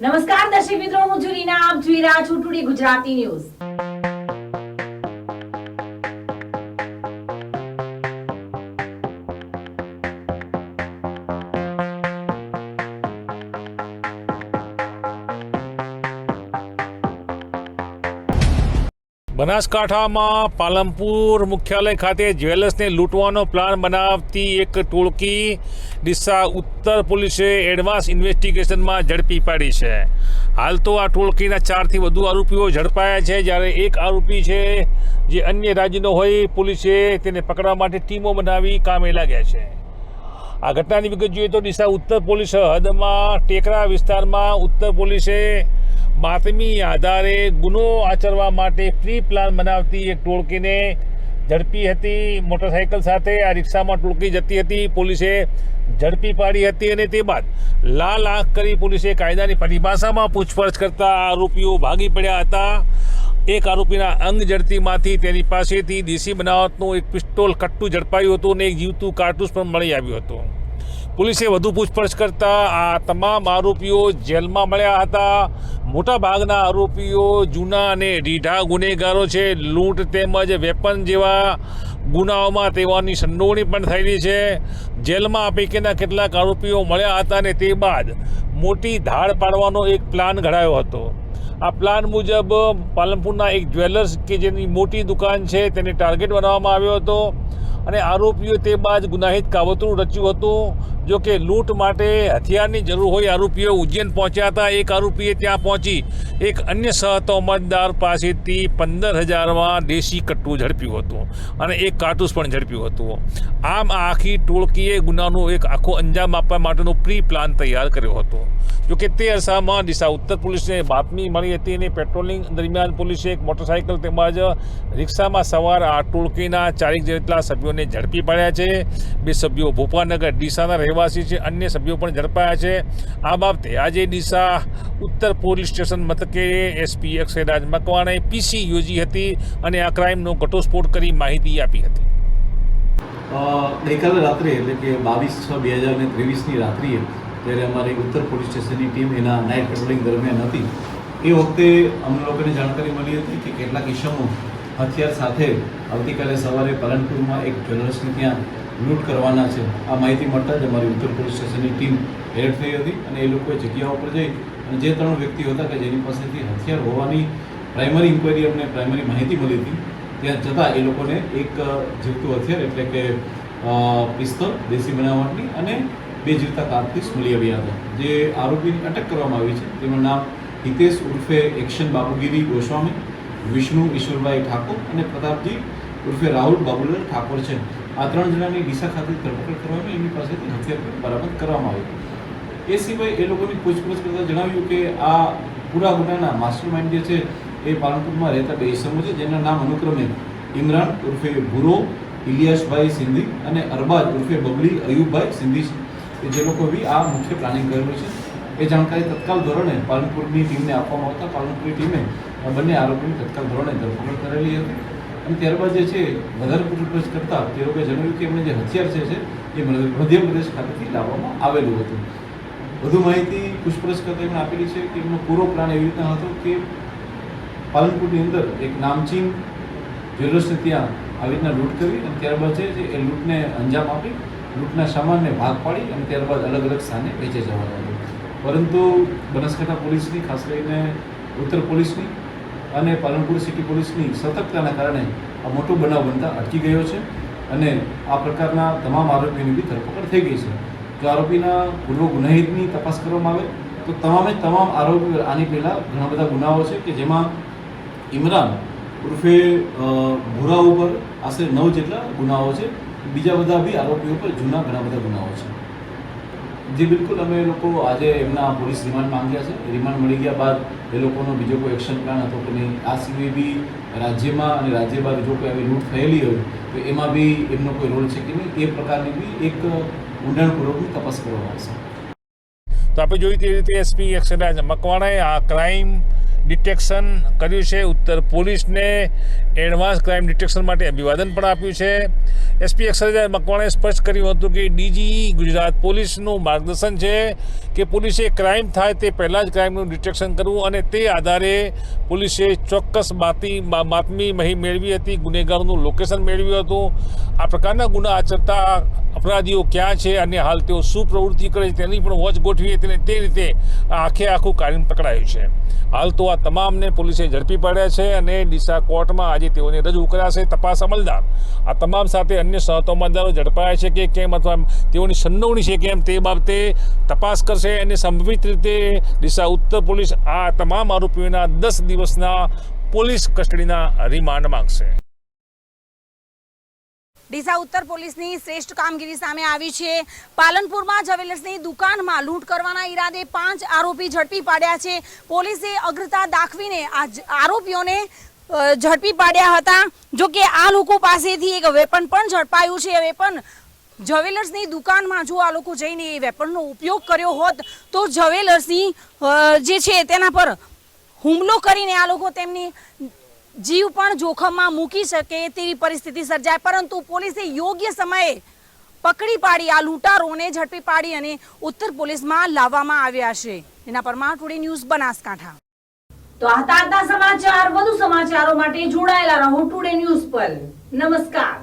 નમસ્કાર દર્શક મિત્રો હું રીના આપ જોઈ રહ્યા છો ટુડે ગુજરાતી ન્યૂઝ. બનાસકાંઠામાં પાલમપુર મુખ્યાલય ખાતે જ્વેલર્સને લૂંટવાનો પ્લાન બનાવતી એક ટોળકી ડીસા ઉત્તર પોલીસે એડવાન્સ ઇન્વેસ્ટિગેશનમાં ઝડપી પાડી છે. હાલ તો આ ટોળકીના ચારથી વધુ આરોપીઓ ઝડપાયા છે. જ્યારે એક આરોપી છે જે અન્ય રાજ્યનો હોય, પોલીસે તેને પકડવા માટે ટીમો બનાવી કામે લાગ્યા છે. આ ઘટનાની વિગત જોઈએ તો ડીસા ઉત્તર પોલીસ હદમાં ટેકરા વિસ્તારમાં ઉત્તર પોલીસે બાતમી આધારે ગુનો આચરવા માટે પ્રી પ્લાન બનાવતી એક ટોળકીને ઝડપી હતી. મોટરસાઇકલ સાથે આ રિક્ષામાં ટોળકી જતી હતી. પોલીસે ઝડપી પાડી હતી અને તે બાદ લાલ આંખ કરી પોલીસે કાયદાની પરિભાષામાં પૂછપરછ કરતા આરોપીઓ ભાગી પડ્યા હતા. એક આરોપીના અંગ જડતીમાંથી તેની પાસેથી દેશી બનાવટનું એક પિસ્તોલ કટ્ટું ઝડપાયું હતું અને એક જીવતું કાર્ટૂસ પણ મળી આવ્યું હતું. પોલીસે વધુ પૂછપરછ કરતા આ તમામ આરોપીઓ જેલમાં મળ્યા હતા. મોટા ભાગના આરોપીઓ જૂના અને રીઢા ગુનેગારો છે. લૂંટ તેમજ વેપન જેવા ગુનાઓમાં તેઓની સંડોવણી પણ થયેલી છે. જેલમાં આ પૈકીના કેટલાક આરોપીઓ મળ્યા હતા અને તે બાદ મોટી ધાડ પાડવાનો એક પ્લાન ઘડાયો હતો. આ પ્લાન મુજબ પાલનપુરના એક જ્વેલર્સ કે જેની મોટી દુકાન છે તેને ટાર્ગેટ બનાવવામાં આવ્યો હતો અને આરોપીઓ તે બાદ ગુનાહિત કાવતરું રચ્યું હતું. જો કે લૂંટ માટે હથિયારની જરૂર હોય, આરોપીઓ ઉજ્જૈન પહોંચ્યા હતા. એક આરોપીએ ત્યાં પહોંચી એક અન્ય સહતોમતદાર પાસેથી પંદર હજારમાં દેશી કટ્ટું ઝડપ્યું હતું અને એક કાર્ટૂસ પણ ઝડપ્યું હતું. આમ આ આખી ટોળકીએ ગુનાનું એક આખો અંજામ આપવા માટેનો પ્રી પ્લાન તૈયાર કર્યો હતો. જો કે તે અરસામાં ડીસા ઉત્તર પોલીસને બાતમી મળી હતી અને પેટ્રોલિંગ દરમિયાન પોલીસે એક મોટરસાઇકલ તેમજ રિક્ષામાં સવાર આ ટોળકીના ચારેક જેટલા સભ્યોને ઝડપી પાડ્યા છે. બે સભ્યો ભોપાનગર, ડીસાના રહેવાસી છે, અન્ય સભ્યો પણ ઝડપાયા છે. આ બાબતે આજે ડીસા ઉત્તર પોલીસ સ્ટેશન મથકે એસપી અક્ષયરાજ મકવાણાએ પીસી યોજી હતી અને આ ક્રાઇમનો ઘટોસ્ફોટ કરી માહિતી આપી હતી. ગઈકાલે રાત્રે, એટલે કે બાવીસ છ બે હજાર ને ત્રેવીસની રાત્રિએ જ્યારે અમારી ઉત્તર પોલીસ સ્ટેશનની ટીમ એના નાઇટ પેટ્રોલિંગ દરમિયાન હતી. એ વખતે અમને લોકોને જાણકારી મળી હતી કે કેટલાક ઈસમો હથિયાર સાથે આવતીકાલે સવારે પાલનપુરમાં એક જ્વેલર્સની ત્યાં લૂંટ કરવાના છે. આ માહિતી મળતા જ અમારી ઉત્તર પોલીસ સ્ટેશનની ટીમ એડ થઈ હતી અને એ લોકોએ જગ્યા ઉપર જઈ અને જે ત્રણ વ્યક્તિઓ હતા કે જેની પાસેથી હથિયાર હોવાની પ્રાઇમરી ઇન્ક્વાયરી અમને પ્રાઇમરી માહિતી મળી હતી. ત્યાં જતાં એ લોકોને એક જીવતું હથિયાર એટલે કે પિસ્તોલ દેશી બનાવટની અને બે જીવતા કારતીસ મળી આવ્યા હતા. જે આરોપીની અટક કરવામાં આવી છે. તેનું નામ હિતેશ ઉર્ફે એક્શન બાબુગીરી ગોસ્વામી, વિષ્ણુ ઈશ્વરભાઈ ઠાકોર અને પ્રતાપજી ઉર્ફે રાહુલ બાબુલાલ ઠાકોર છે. આ ત્રણ જણાની ડીસા ખાતે ધરપકડ કરવામાં એમની પાસેથી હથિયાર બરામદ કરવામાં આવ્યું એ સિવાય એ લોકોની પૂછપરછ કરતાં જણાવ્યું કે આ પૂરા ગુનાના માસ્ટર માઇન્ડ જે છે, એ પાલનપુરમાં રહેતા બે ઇસમો છે જેના નામ અનુક્રમે ઇમરાન ઉર્ફે ભૂરો, ઇલિયાસભાઈ સિંધી અને અરબાજ ઉર્ફે બબલી, અયુબભાઈ સિંધી કે જે લોકો બી આ મુખ્ય પ્લાનિંગ કરેલું છે. એ જાણકારી તત્કાલ ધોરણે પાલનપુરની ટીમને આપવામાં આવતા, પાલનપુરની ટીમે બંને આરોપીની તત્કાલ ધોરણે ધરપકડ કરેલી હતી. અને ત્યારબાદ જે છે, વધારે પૂછપરછ કરતા તે લોકોએ જણાવ્યું કે એમને જે હથિયાર છે છે, એ મધ્યપ્રદેશ ખાતેથી લાવવામાં આવેલું હતું. વધુ માહિતી પૂછપરછ કરતા એમણે આપેલી છે કે એમનો પૂરો પ્લાન એવી રીતના હતો કે પાલનપુરની અંદર એક નામચીન જ્વેલર્સને ત્યાં આવી રીતના લૂંટ કરી અને ત્યારબાદ છે, એ લૂંટને અંજામ આપી, લૂંટના સામાનને ભાગ પાડી અને ત્યારબાદ અલગ અલગ સ્થાને વેચે જવા લાગ્યું પરંતુ બનાસકાંઠા પોલીસની, ખાસ કરીને ઉત્તર પોલીસની અને પાલનપુર સિટી પોલીસની સતર્કતાના કારણે આ મોટો બનાવ બનતા અટકી ગયો છે અને આ પ્રકારના તમામ આરોપીઓની બી ધરપકડ થઈ ગઈ છે. જો આરોપીના પૂર્વ ગુનાહિતની તપાસ કરવામાં આવે, તો તમામે તમામ આરોપીઓ આની પહેલાં ઘણા બધા ગુનાઓ છે કે જેમાં ઇમરાન ઉર્ફે ભૂરા ઉપર આશરે નવ જેટલા ગુનાઓ છે. બીજા બધા બી આરોપીઓ પર જૂના ઘણા બધા ગુનાઓ છે. જી, બિલકુલ. અમે લોકો આજે એમના પોલીસ રિમાન્ડ માંગ્યા છે. રિમાન્ડ મળી ગયા બાદ એ લોકોનો બીજો કોઈ એક્શન પ્લાન હતો કે નહીં, આ સિવાય બી રાજ્યમાં અને રાજ્ય બહાર જો કોઈ આવી લૂંટ થયેલી હોય, તો એમાં બી એમનો કોઈ રોલ છે કે નહીં, એ પ્રકારની બી એક ઊંડાણપૂર્વકની તપાસ કરવામાં આવશે. તો આપણે જોયું તે રીતે એસપી અક્ષરરાજ મકવાણાએ આ ક્રાઇમ ડિટેક્શન કર્યું છે. ઉત્તર પોલીસને એડવાન્સ ક્રાઇમ ડિટેક્શન માટે અભિવાદન પણ આપ્યું છે. એસપી અક્ષરજા મકવાણે સ્પષ્ટ કર્યું હતું કે ડીજી ગુજરાત પોલીસનું માર્ગદર્શન છે કે પોલીસે ક્રાઇમ થાય તે પહેલાં જ ક્રાઇમનું ડિટેક્શન કરવું અને તે આધારે પોલીસે ચોક્કસ બાતી માતમી મહી મેળવી હતી, ગુનેગારોનું લોકેશન મેળવ્યું હતું. આ પ્રકારના ગુના આચરતા અપરાધીઓ ક્યાં છે અને હાલ તેઓ શું પ્રવૃત્તિ કરે છે તેની પણ વોચ ગોઠવી હતી અને તે રીતે આખે આખું કાર્ય પકડાયું છે. હાલ તો આ તમામને પોલીસે ઝડપી પાડ્યા છે અને ડીસા કોર્ટમાં આજે તેઓને રજૂ કરાશે તપાસ અમલદાર. આ તમામ સાથે અન્ય સહતોમદારો ઝડપાયા છે કે કેમ અથવા તેઓની સંડોવણી છે કેમ તે બાબતે તપાસ કરશે અને સંભવિત રીતે ડીસા ઉત્તર પોલીસ આ તમામ આરોપીઓના દસ દિવસના પોલીસ કસ્ટડીના રિમાન્ડ માંગશે. ડીસા ઉત્તર પોલીસની શ્રેષ્ઠ કામગીરી સામે આવી છે. પાલનપુરમાં જ્વેલર્સની દુકાનમાં લૂંટ કરવાના ઈરાદે પાંચ આરોપી ઝડપી પાડ્યા છે. પોલીસે અગ્રતા દાખવીને આ આરોપીઓને ઝડપી પાડ્યા હતા. જો કે આ લોકો પાસેથી એક વેપન પણ ઝડપાયું છે. વેપન જવેલર્સની દુકાનમાં જો આ લોકો જઈને એ વેપનનો ઉપયોગ કર્યો હોત, તો જવેલર્સની જે છે તેના પર હુમલો કરીને આ લોકો તેમની જીવ પણ જોખમમાં મૂકી શકે તેવી પરિસ્થિતિ સર્જાય, પરંતુ પોલીસે યોગ્ય સમયે પકડી પાડી આ લૂંટારોને ઝડપી પાડી અને ઉત્તર પોલીસમાં લાવવામાં આવ્યા છે. એના પરમાર ટુડે ન્યૂઝ બનાસકાંઠા. તો આ હતા સમાચાર, વધુ સમાચારો માટે જોડાયેલા રહો ટુડે ન્યૂઝ પર. નમસ્કાર.